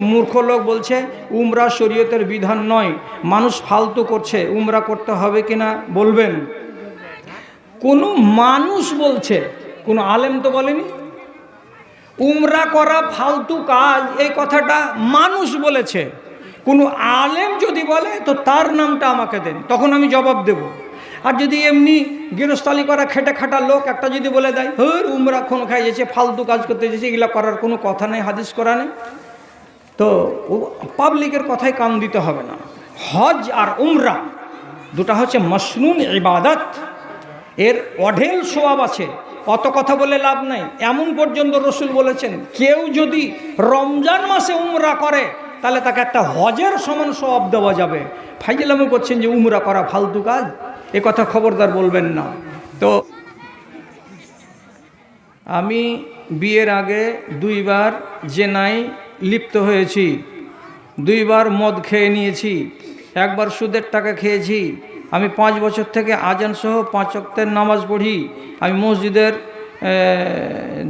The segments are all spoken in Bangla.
মূর্খ লোক বলছে, উমরা শরীয়তের বিধান নয়। মানুষ ফালতু করছে, উমরা করতে হবে কিনা বলবেন? কোনো মানুষ বলছে, কোনো আলেম তো বলেনি? উমরা করা ফালতু কাজ, এই কথাটা মানুষ বলেছে। কোনো আলেম যদি বলে, তো তার নামটা আমাকে দেন, তখন আমি জবাব দেব। আর যদি এমনি গৃহস্থালি করা খেটে খাটা লোক একটা যদি বলে দেয়, হর, উমরা খুন খাই যেছে ফালতু কাজ করতে যেছে এগুলা করার কোনো কথা নেই, হাদিস করা নেই তো পাবলিকের কথায় কান দিতে হবে না। হজ আর উমরা দুটা হচ্ছে মসনুন ইবাদত। এর অঢেল সোয়াব আছে। অত কথা বলে লাভ নাই। এমন পর্যন্ত রসুল বলেছেন, কেউ যদি রমজান মাসে উমরা করে, তাহলে তাকে একটা হজের সমান সওয়াব দেওয়া যাবে। ফাইজলামও করছেন যে উমরা করা ফালতু কাজ। এ কথা খবরদার বলবেন না। তো আমি বিয়ের আগে দুইবার জেনায় লিপ্ত হয়েছি। দুইবার মদ খেয়ে নিয়েছি, একবার সুদের টাকা খেয়েছি। আমি পাঁচ বছর থেকে আজান সহ পাঁচ অক্তের নামাজ পড়ি। আমি মসজিদের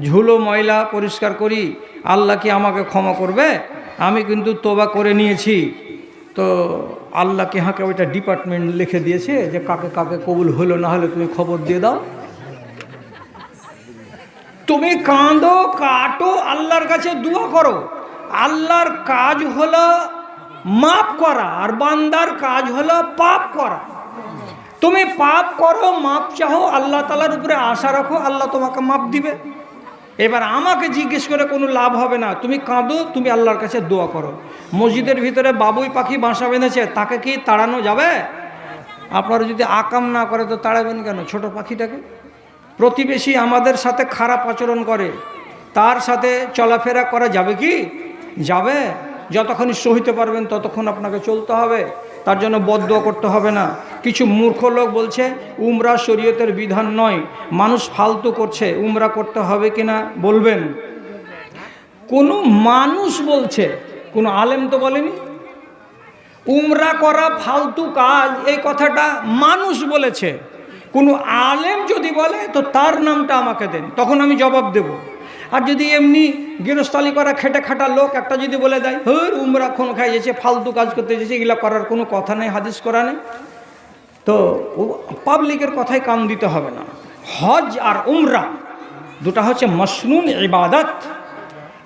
ঝুলো ময়লা পরিষ্কার করি। আল্লাহ কি আমাকে ক্ষমা করবে? আমি কিন্তু তোবা করে নিয়েছি। তো আল্লাহ কি হাঁকে ওইটা ডিপার্টমেন্ট লিখে দিয়েছে যে কাকে কাকে কবুল হলো না হলে তুমি খবর দিয়ে দাও। তুমি কাঁদো, কাটো, আল্লাহর কাছে দোয়া করো। আল্লাহর কাজ হলো মাপ করা আর বান্দার কাজ হলো পাপ করা। তুমি পাপ করো, মাপ চাহো আল্লাহ তালার উপরে আশা রাখো, আল্লাহ তোমাকে মাপ দিবে। এবার আমাকে জিজ্ঞেস করে কোনো লাভ হবে না। তুমি কাঁদো, তুমি আল্লাহর কাছে দোয়া করো। মসজিদের ভিতরে বাবুই পাখি বাসা বেঁধেছে, তাকে কি তাড়ানো যাবে? আপনারা যদি আকাম না করে তো তাড়াবেন কেন? ছোট পাখিটাকে। প্রতিবেশী আমাদের সাথে খারাপ আচরণ করে, তার সাথে চলাফেরা করা যাবে কি? যাবে? যতক্ষণ সহিতে পারবেন ততক্ষণ আপনাকে চলতে হবে। তার জন্য বদ্ধ করতে হবে না। কিছু মূর্খ লোক বলছে, উমরা শরীয়তের বিধান নয়। মানুষ ফালতু করছে। উমরা করতে হবে কিনা বলবেন? কোনো মানুষ বলছে, কোনো আলেম তো বলেনি? উমরা করা ফালতু কাজ, এই কথাটা মানুষ বলেছে। কোনো আলেম যদি বলে, তো তার নামটা আমাকে দেন। তখন আমি জবাব দেব। আর যদি এমনি গৃহস্থালি করা খেটে খাটা লোক একটা যদি বলে দেয়, হর, উমরা খুন খাই যেছে ফালতু কাজ করতে যেছে এগুলা করার কোনো কথা নেই, হাদিস করা নেই। তো পাবলিকের কথায় কান দিতে হবে না। হজ আর উমরা দুটা হচ্ছে মসনুন ইবাদত।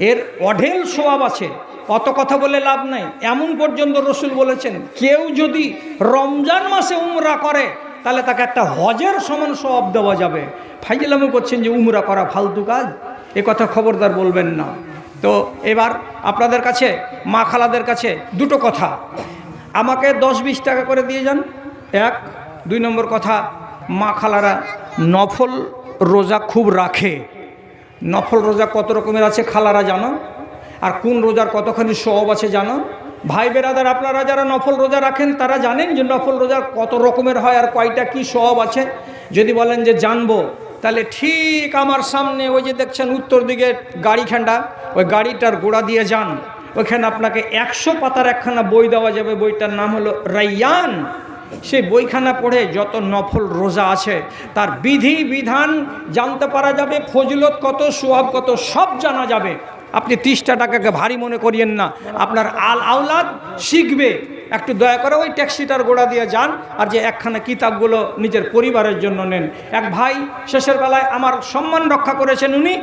এর অঢেল সোয়াব আছে। অত কথা বলে লাভ নাই। এমন পর্যন্ত রসুল বলেছেন, কেউ যদি রমজান মাসে উমরা করে, তাহলে তাকে একটা হজের সমান সওয়াব দেওয়া যাবে। ফাইজলামও করছেন যে উমরা করা ফালতু কাজ। এ কথা খবরদার বলবেন না। তো এবার আপনাদের কাছে, মা খালাদের কাছে দুটো কথা। আমাকে দশ বিশ টাকা করে দিয়ে যান। এক, দুই নম্বর কথা, মা খালারা নফল রোজা খুব রাখে। নফল রোজা কত রকমের আছে খালারা জানো? আর কোন রোজার কতখানি সব আছে জানো? ভাই বেরাদার, আপনারা যারা নফল রোজা রাখেন, তারা জানেন যে নফল রোজার কত রকমের হয় আর কয়টা কি সব আছে? যদি বলেন যে জানব তাহলে ঠিক আমার সামনে ওই যে দেখছেন উত্তর দিকে গাড়ি খান্ডা, ওই গাড়িটার গোড়া দিয়ে যান। ওইখানে আপনাকে একশো পাতার একখানা বই দেওয়া যাবে, বইটার নাম হলো রাইয়ান। সে বইখানা পড়ে যত নফল রোজা আছে, তার বিধি বিধান জানতে পারা যাবে, ফজলত কত, সোয়াব কত, সব জানা যাবে। আপনি তিরিশটা টাকাকে ভারী মনে করিয়েন না। আপনার আল আওলাদ শিখবে। একটু দয়া করে ওই ট্যাক্সিটার গোড়া দিয়ে যান আর যে একখানা কিতাবগুলো নিজের পরিবারের জন্য নেন। এক ভাই শেষের বেলায় আমার সম্মান রক্ষা করেছেন উনি।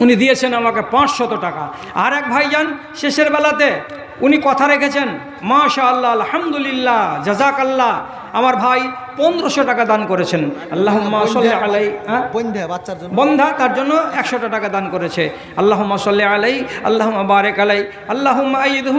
উনি দিয়েছেন আমাকে পাঁচশত টাকা। আর এক ভাই যান শেষের বেলাতে উনি কথা রেখেছেন মাশা আল্লাহ আলহামদুলিল্লাহ জাজাক আল্লাহ আমার ভাই পনেরোশো টাকা দান করেছেন। আল্লাহ আলাই বন্ধে তার জন্য একশোটা টাকা দান করেছে। আল্লাহ আলাই আল্লাহ বারেক আলাই আল্লাহ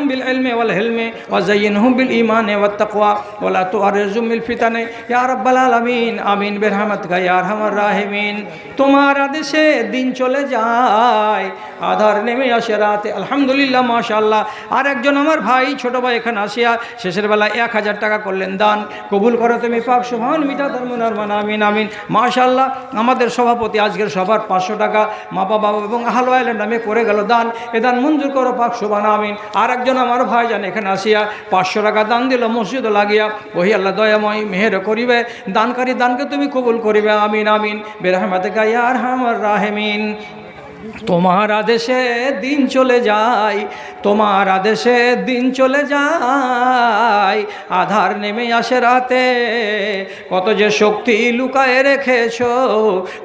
বিল ওয়াল হেলমে ওয়াজাইনহুম বিল ইমানে ওয়াত তাকওয়া ওয়ালা তুআরিজুম বিল ফিতানে। ইয়া রাব্বাল আলামিন আমিন ইয়া আরহামার রাহিমিন। তোমার আদেশে দিন চলে যায় আধার নেমে আসে রাতে। আলহামদুলিল্লাহ মাশাআল্লাহ। আর একজন আমার ভাই, ছোট ভাই এখানে আসিয়া শেষের বেলায় এক হাজার টাকা করলেন দান। কবুল করো তুমি পাক সুবহান মিটা ধর্মনার মান, আমিন আমিন। মাশাল্লাহ আমাদের সভাপতি আজকের সবার পাঁচশো টাকা মা বাবা এবং আহলো আইল্যান্ড নামে করে গেল দান। এ দান মঞ্জুর করো পাক সুবহান আমিন। আর একজন আমার ভাই জান এখানে আসিয়া পাঁচশো টাকা দান দিল, মসজিদ লাগিয়া ওহি আল্লাহ দয়াময় মেহের করিবে। দানকারী দানকে তুমি কবুল করিবে, আমিন আমিন। বেরহমাতে গাইয়ার হামার রাহেমিন। তোমার আদেশে দিন চলে যায়, তোমার আদেশে দিন চলে যায়। আধার নেমে আসে রাতে, কত যে শক্তি লুকায় রেখেছ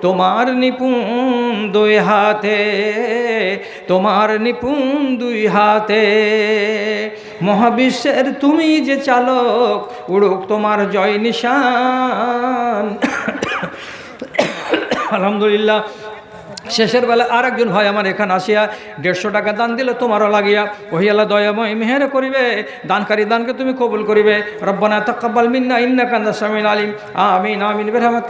তোমার নিপুণ দুই হাতে, তোমার নিপুণ দুই হাতে। মহাবিশ্বের তুমি যে চালক, উড়ুক তোমার জয় নিশান। আলহামদুলিল্লাহ শেষের বেলা আর একজন ভাই আমার এখানে আসিয়া দেড়শো টাকা দান দিলে তোমারও লাগিয়া ওহিয়ালা দয়াময়, মেহের করিবে, দানকারী দানকে তুমি কবুল করিবে। রব্বানা তাকাব্বাল মিন্না ইন্না কান্দা সামিন আলিম। আমিন আমিন বিরহমাতিকা